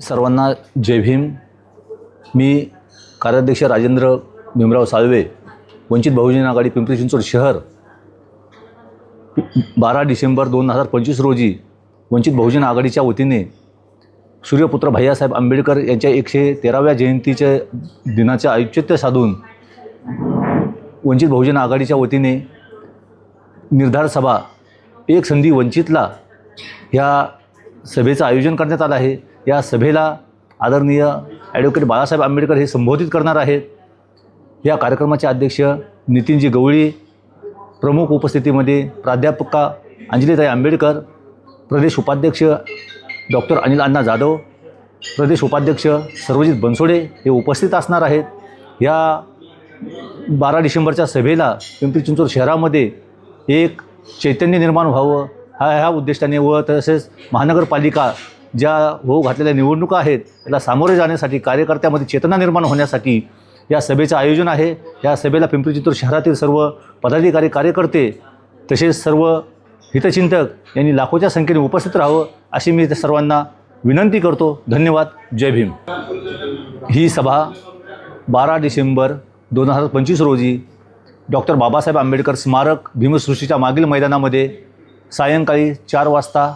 सर्वांना जय भीम. मी कार्याध्यक्ष राजेंद्र भीमराव साळवे वंचित बहुजन आघाडी पिंपरी चिंचवड शहर बारा डिसेंबर दोन हजार पंचवीस रोजी वंचित बहुजन आघाडीच्या वतीने सूर्यपुत्र भैयासाहेब आंबेडकर यांच्या एकशे तेराव्या जयंतीच्या दिनाचे औचित्य साधून वंचित बहुजन आघाडीच्या वतीने निर्धार सभा एक संधी वंचितला ह्या सभेचं आयोजन करण्यात आलं आहे. या सभेला आदरणीय ॲडव्होकेट बाळासाहेब आंबेडकर हे संबोधित करणार आहेत. या कार्यक्रमाचे अध्यक्ष नितीनजी गवळी प्रमुख उपस्थितीमध्ये प्राध्यापका अंजलीताई आंबेडकर प्रदेश उपाध्यक्ष डॉक्टर अनिल अण्णा जाधव प्रदेश उपाध्यक्ष सर्वजित बनसोडे हे उपस्थित असणार आहेत. या बारा डिसेंबरच्या सभेला पिंपरी चिंचवड शहरामध्ये एक चैतन्य निर्माण व्हावं हा ह्या उद्दिष्टाने व तसेच महानगरपालिका ज्या होऊ घातलेल्या निवडणुका आहेत त्याला सामोरे जाण्यासाठी कार्यकर्त्यामध्ये चेतना निर्माण होण्यासाठी या सभेचं आयोजन आहे. या सभेला पिंपरी चिंचवड शहरातील सर्व पदाधिकारी कार्यकर्ते तसेच सर्व हितचिंतक यांनी लाखोच्या संख्येने उपस्थित राहावं अशी मी त्या सर्वांना विनंती करतो. धन्यवाद. जय भीम. ही सभा बारा डिसेंबर दोन हजार पंचवीस रोजी डॉक्टर बाबासाहेब आंबेडकर स्मारक भीमसृष्टीच्या मागील मैदानामध्ये सायंकाळी चार वाजता